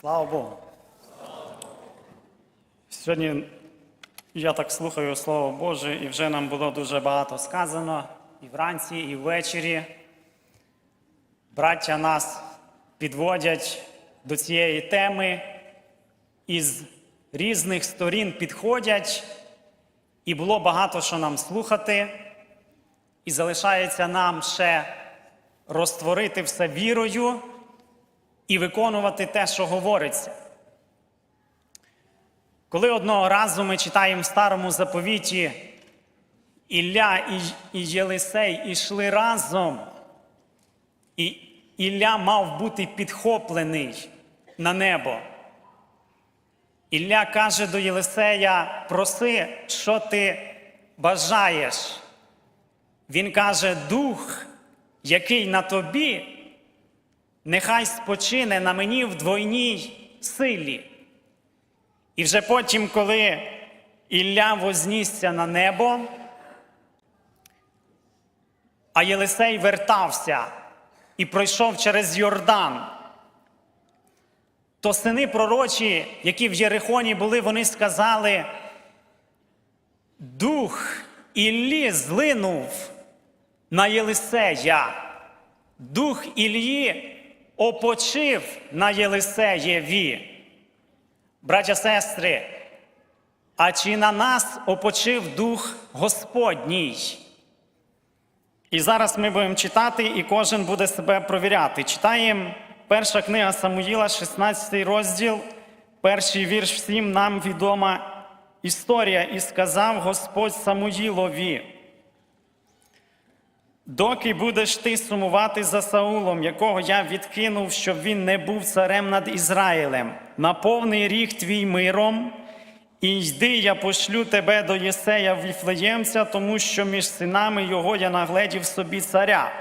Слава Богу. Сьогодні я так слухаю Слово Боже, і вже нам було дуже багато сказано і вранці, і ввечері. Браття нас підводять до цієї теми із різних сторін підходять, і було багато що нам слухати, і залишається нам ще розтворити все вірою і виконувати те, що говориться. Коли одного разу ми читаємо в старому заповіті, Ілля і Єлисей ішли разом, і Ілля мав бути підхоплений на небо. Ілля каже до Єлисея: проси, що ти бажаєш. Він каже: Дух, який на тобі, нехай спочине на мені в двойній силі. І вже потім, коли Ілля вознісся на небо, а Єлисей вертався і пройшов через Йордан, то сини пророчі, які в Єрихоні були, вони сказали, дух Іллі злинув на Єлисея, дух Іллі опочив на Єлисеєві. Браття сестри, а чи на нас опочив Дух Господній? І зараз ми будемо читати, і кожен буде себе провіряти. Читаємо перша книга Самуїла, 16 розділ, перший вірш всім нам відома історія. І сказав Господь Самуїлові. Доки будеш ти сумувати за Саулом, якого я відкинув, щоб він не був царем над Ізраїлем, наповни ріг твій миром, і йди, я пошлю тебе до Єсея Віфлеємця, тому що між синами його я нагледів собі царя.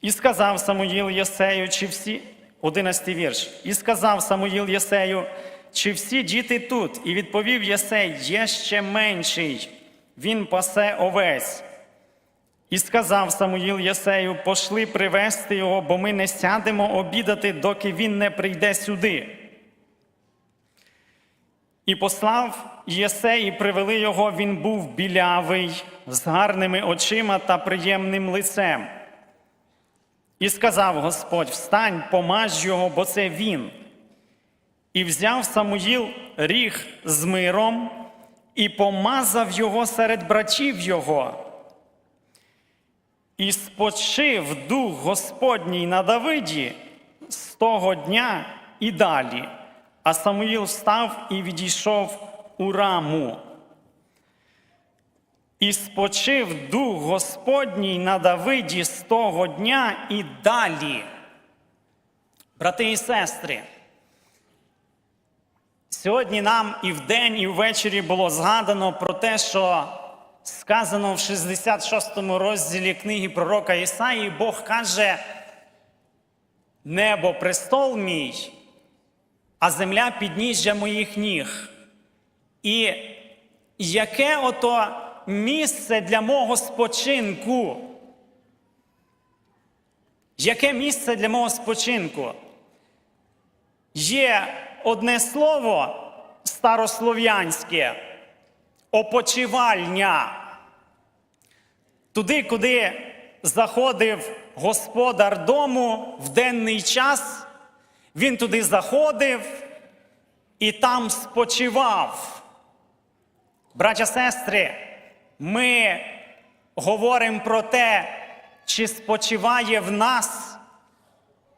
І сказав Самуїл Єсею, чи всі, 11 вірш, і сказав Самуїл Єсею, чи всі діти тут? І відповів Єсей, є ще менший, він пасе овець. І сказав Самуїл Єсею, пошли привезти його, бо ми не сядемо обідати, доки він не прийде сюди. І послав Єсей, і привели його, він був білявий, з гарними очима та приємним лицем. І сказав Господь: Встань, помаж його, бо це він. І взяв Самуїл ріг з миром і помазав його серед братів його. І спочив дух Господній на Давиді з того дня і далі. А Самуїл встав і відійшов у раму. І спочив дух Господній на Давиді з того дня і далі. Брати і сестри, сьогодні нам і вдень, і ввечері було згадано про те, що сказано в 66 розділі книги пророка Ісаї, Бог каже: Небо престол мій, а земля підніжжя моїх ніг. І яке ото місце для мого спочинку? Яке місце для мого спочинку? Є одне слово старослов'янське опочивальня. Туди, куди заходив господар дому в денний час, він туди заходив і там спочивав. Браття сестри, ми говоримо про те, чи спочиває в нас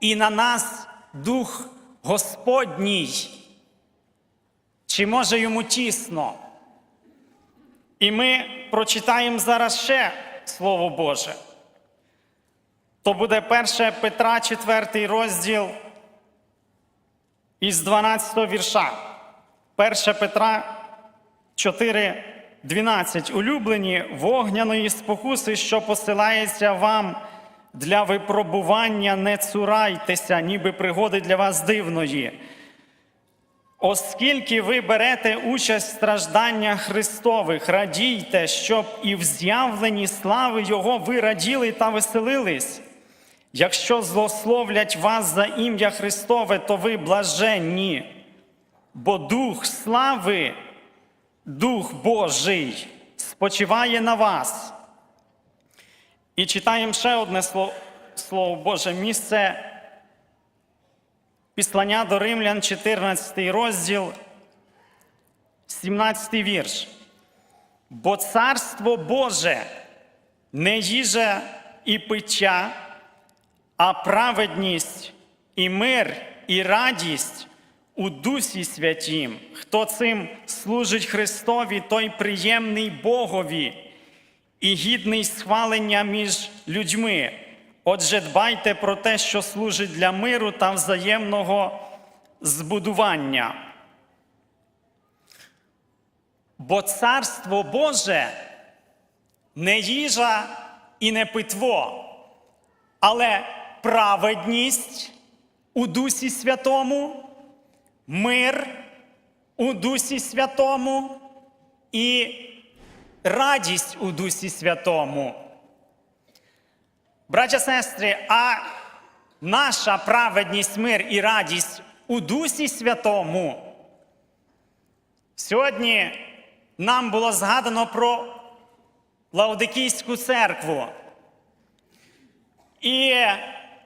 і на нас Дух Господній, чи може йому тісно. І ми прочитаємо зараз ще Слово Боже. То буде 1 Петра, 4 розділ із 12 вірша. 1 Петра 4, 12. Улюблені вогняної спокуси, що посилається вам для випробування, не цурайтеся, ніби пригоди для вас дивної. Оскільки ви берете участь в стражданнях Христових, радійте, щоб і в з'явленні слави Його ви раділи та веселились, Якщо злословлять вас за ім'я Христове, то ви блаженні, бо Дух слави, Дух Божий спочиває на вас. І читаємо ще одне слово, Боже місце. Післання до Римлян, 14 розділ, 17 вірш. Бо царство Боже не їжа і пиття, а праведність і мир, і радість у Дусі Святім. Хто цим служить Христові, той приємний Богові і гідний схвалення між людьми. Отже, дбайте про те, що служить для миру та взаємного збудування. Бо царство Боже не їжа і не питво, але праведність у Дусі Святому, мир у Дусі Святому і радість у Дусі Святому. Браття сестри, а наша праведність, мир і радість у Дусі Святому. Сьогодні нам було згадано про Лаодикійську церкву. І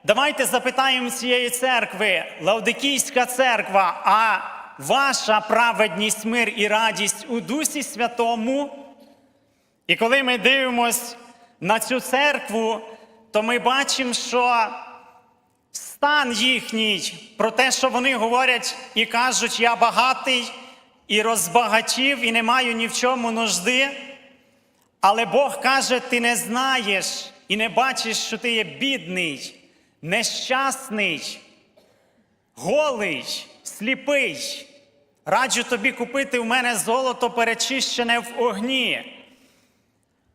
давайте запитаємо цієї церкви, Лаодикійська церква, а ваша праведність, мир і радість у Дусі Святому. І коли ми дивимось на цю церкву, то ми бачимо, що стан їхній про те, що вони говорять і кажуть, я багатий і розбагатів, і не маю ні в чому нужди. Але Бог каже, ти не знаєш і не бачиш, що ти є бідний, нещасний, голий, сліпий. Раджу тобі купити в мене золото перечищене в огні.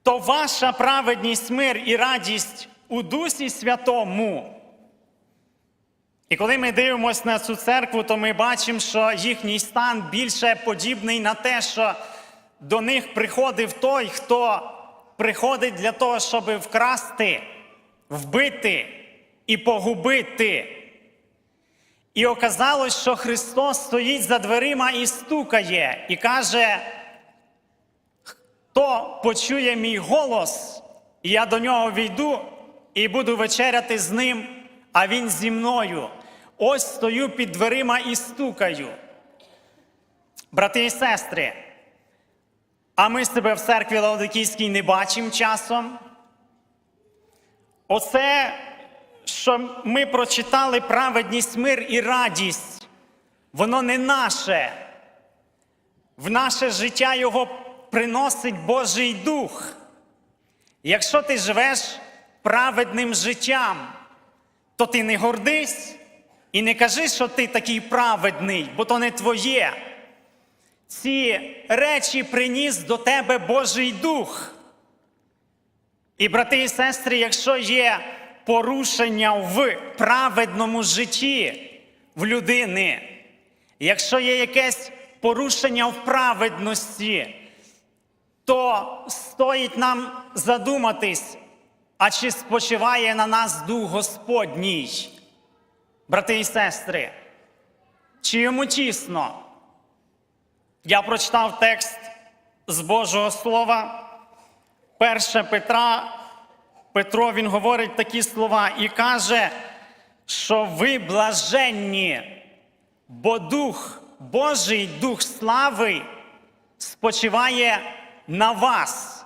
То ваша праведність, мир і радість у Дусі Святому. І коли ми дивимося на цю церкву, то ми бачимо, що їхній стан більше подібний на те, що до них приходив той, хто приходить для того, щоб вкрасти, вбити і погубити. І оказалось, що Христос стоїть за дверима і стукає, і каже: хто почує мій голос, і я до нього війду і буду вечеряти з ним, а він зі мною. Ось стою під дверима і стукаю. Брати і сестри, а ми себе в церкві Лаодикійській не бачимо часом. Оце, що ми прочитали праведність, мир і радість, воно не наше. В наше життя його приносить Божий Дух. Якщо ти живеш праведним життям, то ти не гордись і не кажи, що ти такий праведний, бо то не твоє. Ці речі приніс до тебе Божий Дух. І, брати і сестри, якщо є порушення в праведному житті в людини, якщо є якесь порушення в праведності, то стоїть нам задуматись, а чи спочиває на нас Дух Господній, брати і сестри, чи йому тісно? Я прочитав текст з Божого Слова. 1 Петра, Петро він говорить такі слова і каже, що ви блаженні, бо Дух Божий, Дух слави спочиває на вас.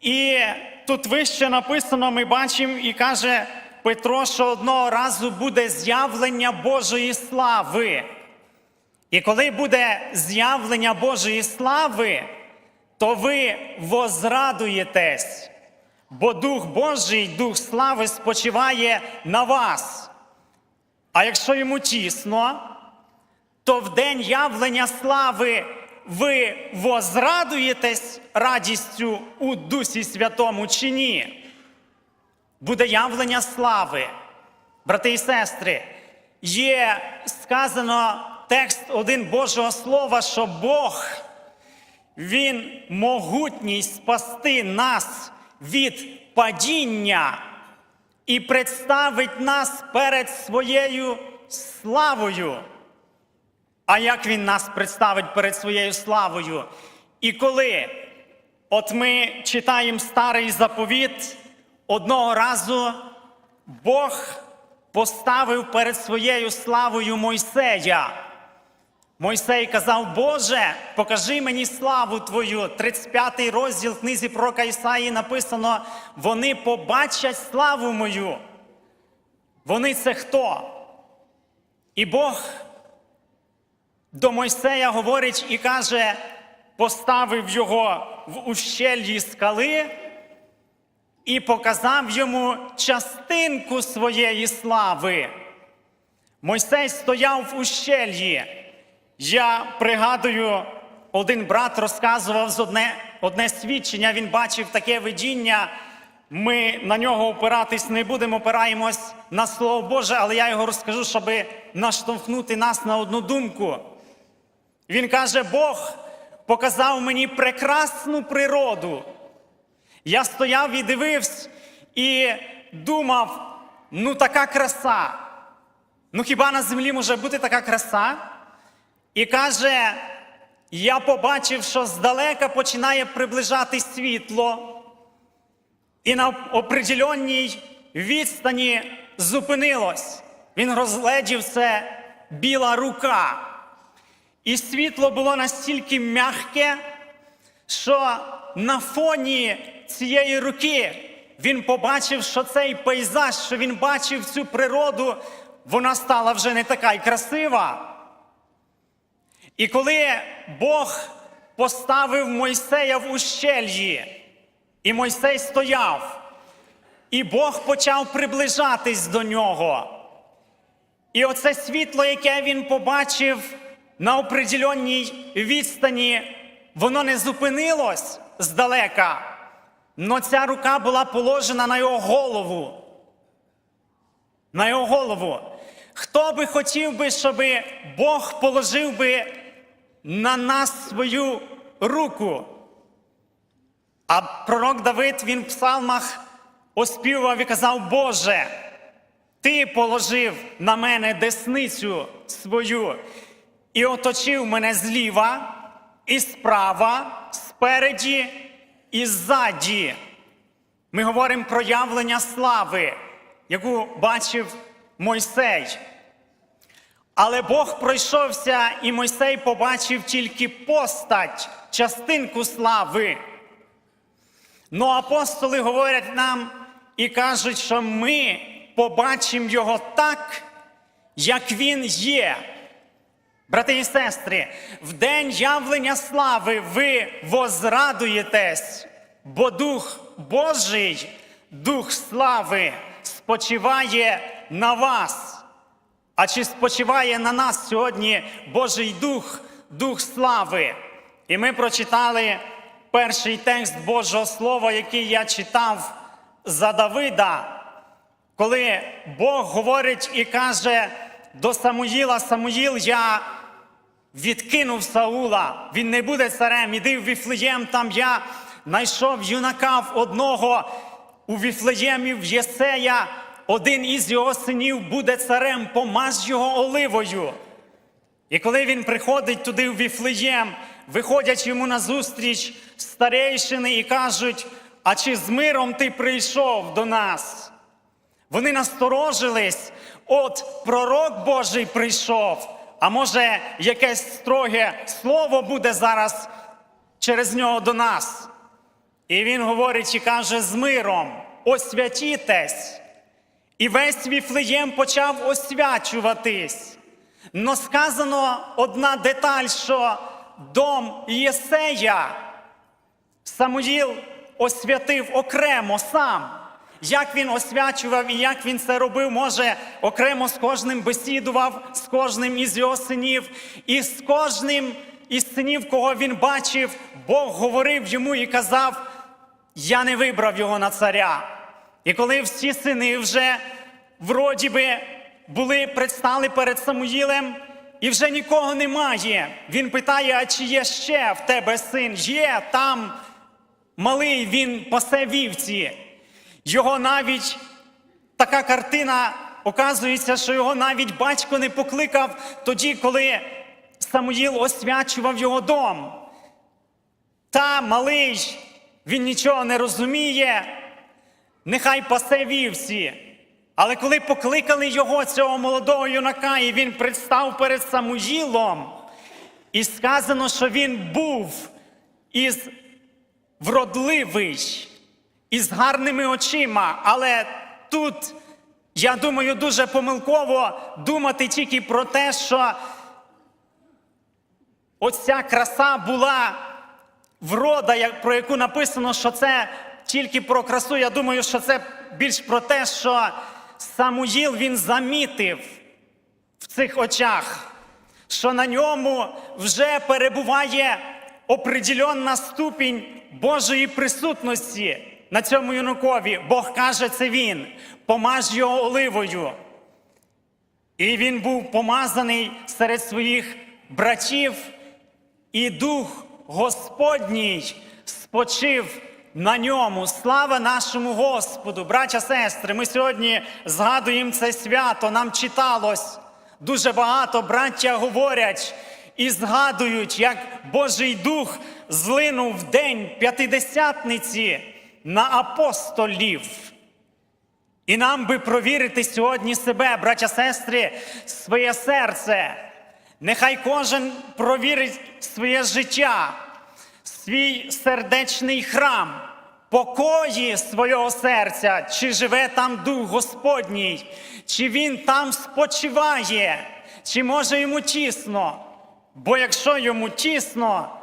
І тут вище написано, ми бачимо, і каже Петро, що одного разу буде з'явлення Божої слави. І коли буде з'явлення Божої слави, то ви возрадуєтесь, бо Дух Божий, Дух слави спочиває на вас. А якщо йому тісно, то в день явлення слави ви возрадуєтесь радістю у Дусі Святому чи ні? Буде явлення слави. Брати і сестри, є сказано текст один Божого Слова, що Бог, Він могутній спасти нас від падіння і представить нас перед своєю славою. А як він нас представить перед своєю славою? І коли от ми читаємо старий заповіт, одного разу Бог поставив перед своєю славою Мойсея. Мойсей казав, Боже, покажи мені славу Твою. 35-й розділ книзі пророка Ісаї написано: вони побачать славу мою. Вони це хто? І Бог до Мойсея говорить і каже, поставив його в ущельї скали і показав йому частинку своєї слави. Мойсей стояв в ущельї. Я пригадую, один брат розказував з одне, одне свідчення, він бачив таке видіння. Ми на нього опиратись не будемо, опираємось на Слово Боже, але я його розкажу, щоб наштовхнути нас на одну думку. Він каже: Бог показав мені прекрасну природу. Я стояв і дивився і думав: ну така краса. Ну хіба на землі може бути така краса? І каже: я побачив, що здалека починає приближати світло, і на определенній відстані зупинилось. Він розгледів це біла рука. І світло було настільки м'яке, що на фоні цієї руки він побачив, що цей пейзаж, що він бачив цю природу, вона стала вже не така й красива. І коли Бог поставив Мойсея в ущельї, і Мойсей стояв, і Бог почав приближатись до нього. І оце світло, яке він побачив на определенній відстані, воно не зупинилось здалека, но ця рука була положена на його голову. На його голову. Хто би хотів би, щоб Бог положив би на нас свою руку? А пророк Давид він в псалмах оспівав і казав, Боже, ти положив на мене десницю свою і оточив мене зліва, і справа, спереді і ззаді. Ми говоримо про явлення слави, яку бачив Мойсей. Але Бог пройшовся, і Мойсей побачив тільки постать, частинку слави. Ну, апостоли говорять нам і кажуть, що ми побачимо його так, як він є. Брати і сестри, в день явлення слави ви возрадуєтесь, бо Дух Божий, Дух слави спочиває на вас. А чи спочиває на нас сьогодні Божий Дух, Дух слави? І ми прочитали перший текст Божого Слова, який я читав за Давида, коли Бог говорить і каже до Самуїла: Самуїл, я відкинув Саула, він не буде царем, іди в Віфлеєм, там я знайшов юнака в одного у Віфлеємі в Єсея, один із його синів буде царем, помаж його оливою. І коли він приходить туди в Віфлеєм, виходять йому назустріч старейшини і кажуть: А чи з миром ти прийшов до нас? Вони насторожились, от пророк Божий прийшов, а може, якесь строге слово буде зараз через нього до нас. І він говорить і каже: з миром освятітесь. І весь Віфлеєм почав освячуватись. Но сказано одна деталь, що дом Єсея Самуїл освятив окремо сам. Як він освячував і як він це робив, може, окремо з кожним бесідував, з кожним із його синів, і з кожним із синів, кого він бачив, Бог говорив йому і казав: Я не вибрав його на царя. І коли всі сини вже вроді би були предстали перед Самуїлем, і вже нікого немає. Він питає: а чи є ще в тебе син? Є там малий він пасе вівці. Його навіть Така картина оказується, що його навіть батько не покликав тоді, коли Самуїл освячував його дом. Та малий, він нічого не розуміє, нехай пасе вівсі. Але коли покликали його, цього молодого юнака, і він представ перед Самуїлом, і сказано, що він був із вродливий, із гарними очима. Але тут, я думаю, дуже помилково думати тільки про те, що оця краса була врода, про яку написано, що це тільки про красу. Я думаю, що це більш про те, що Самуїл він замітив в цих очах, що на ньому вже перебуває определенна ступінь Божої присутності на цьому юнакові. Бог каже, це він, помаж його оливою. І він був помазаний серед своїх братів, і дух Господній спочив на ньому. Слава нашому Господу, браття, сестри. Ми сьогодні згадуємо це свято. Нам читалось дуже багато. Браття говорять і згадують, як Божий Дух злинув в день п'ятидесятниці на апостолів. І нам би провірити сьогодні себе, браття, сестри, своє серце. Нехай кожен провірить своє життя, свій сердечний храм, покої свого серця, чи живе там Дух Господній, чи він там спочиває, чи може йому тісно. Бо якщо йому тісно,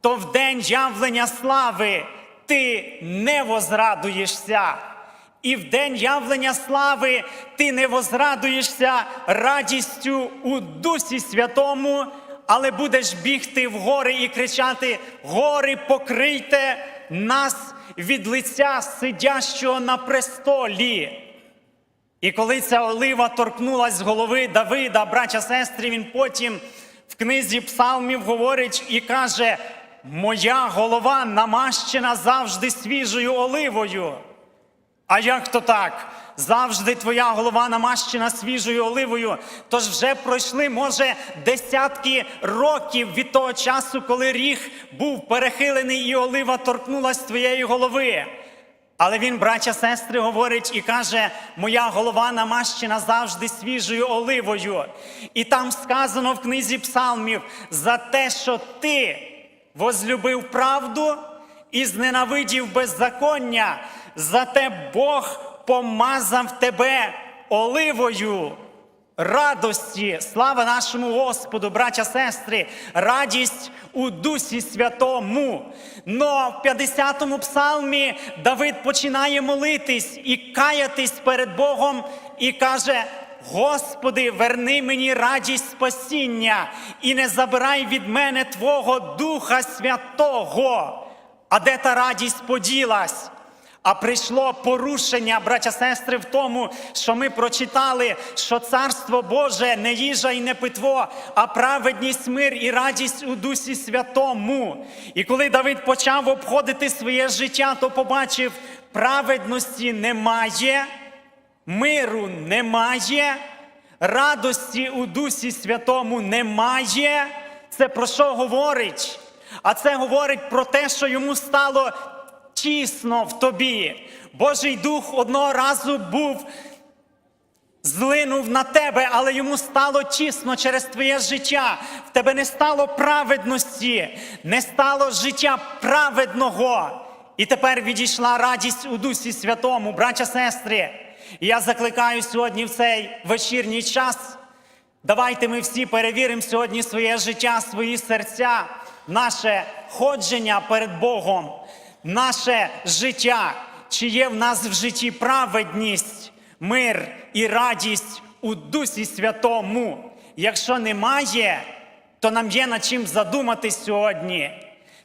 то в день явлення слави ти не возрадуєшся. І в день явлення слави ти не возрадуєшся радістю у Дусі Святому, але будеш бігти в гори і кричати: Гори, покрийте нас від лиця сидящого на престолі. І коли ця олива торкнулась голови Давида, браття сестри, він потім в книзі псалмів говорить і каже: Моя голова намащена завжди свіжою оливою. А як то так? Завжди твоя голова намащена свіжою оливою. Тож вже пройшли, може, десятки років від того часу, коли ріг був перехилений і олива торкнулась твоєї голови. Але він, браття, сестри, говорить і каже: Моя голова намащена завжди свіжою оливою. І там сказано в книзі псалмів за те, що ти возлюбив правду і зненавидів беззаконня, зате Бог помазав тебе оливою. Радості, слава нашому Господу, браття, сестри, радість у Дусі Святому. Но в 50-му псалмі Давид починає молитись і каятись перед Богом і каже: Господи, верни мені радість спасіння і не забирай від мене Твого Духа Святого. А де та радість поділась? А прийшло порушення, браття сестри, в тому, що ми прочитали, що царство Боже не їжа і не питво, а праведність, мир і радість у Дусі Святому. І коли Давид почав обходити своє життя, то побачив, праведності немає, миру немає, радості у Дусі Святому немає. Це про що говорить? А це говорить про те, що йому стало тісно в тобі. Божий Дух одного разу був, злинув на тебе, але йому стало тісно через твоє життя. В тебе не стало праведності, не стало життя праведного. І тепер відійшла радість у Дусі Святому, браття, сестри. І я закликаю сьогодні в цей вечірній час. Давайте ми всі перевіримо сьогодні своє життя, свої серця, наше ходження перед Богом, наше життя, чи є в нас в житті праведність, мир і радість у Дусі Святому. Якщо немає, то нам є над чим задуматись сьогодні.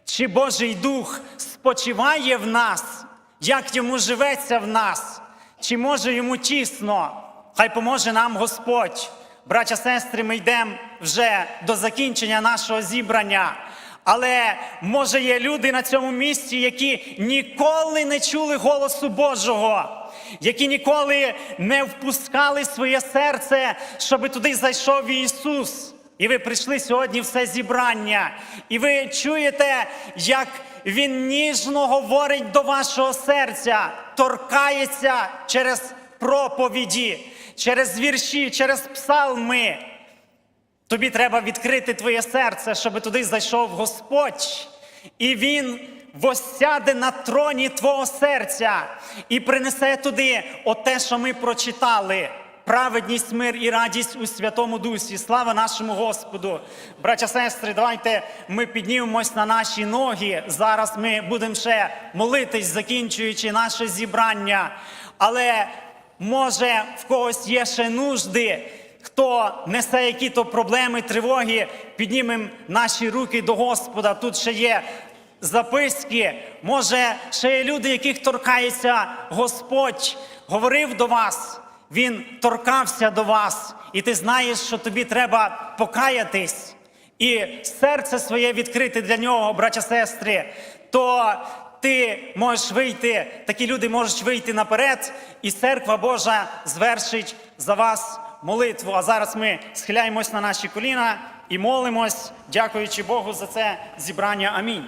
Чи Божий Дух спочиває в нас, як йому живеться в нас, чи може йому тісно? Хай поможе нам Господь. Браття, сестри, ми йдемо вже до закінчення нашого зібрання. Але може є люди на цьому місці, які ніколи не чули голосу Божого, які ніколи не впускали своє серце, щоб туди зайшов Ісус. І ви прийшли сьогодні в це зібрання, і ви чуєте, як Він ніжно говорить до вашого серця, торкається через проповіді, через вірші, через псалми. Тобі треба відкрити твоє серце, щоб туди зайшов Господь. І Він восяде на троні твого серця і принесе туди оте, що ми прочитали. Праведність, мир і радість у Святому Дусі. Слава нашому Господу. Браття, сестри, давайте ми піднімемось на наші ноги. Зараз ми будемо ще молитись, закінчуючи наше зібрання. Але може в когось є ще нужди, хто несе які-то проблеми, тривоги, піднімемо наші руки до Господа. Тут ще є записки. Може, ще є люди, яких торкається Господь, говорив до вас. Він торкався до вас, і ти знаєш, що тобі треба покаятись і серце своє відкрити для нього, браття сестри, то ти можеш вийти, такі люди можуть вийти наперед, і церква Божа звершить за вас молитву. А зараз ми схиляємось на наші коліна і молимось, дякуючи Богу за це зібрання. Амінь.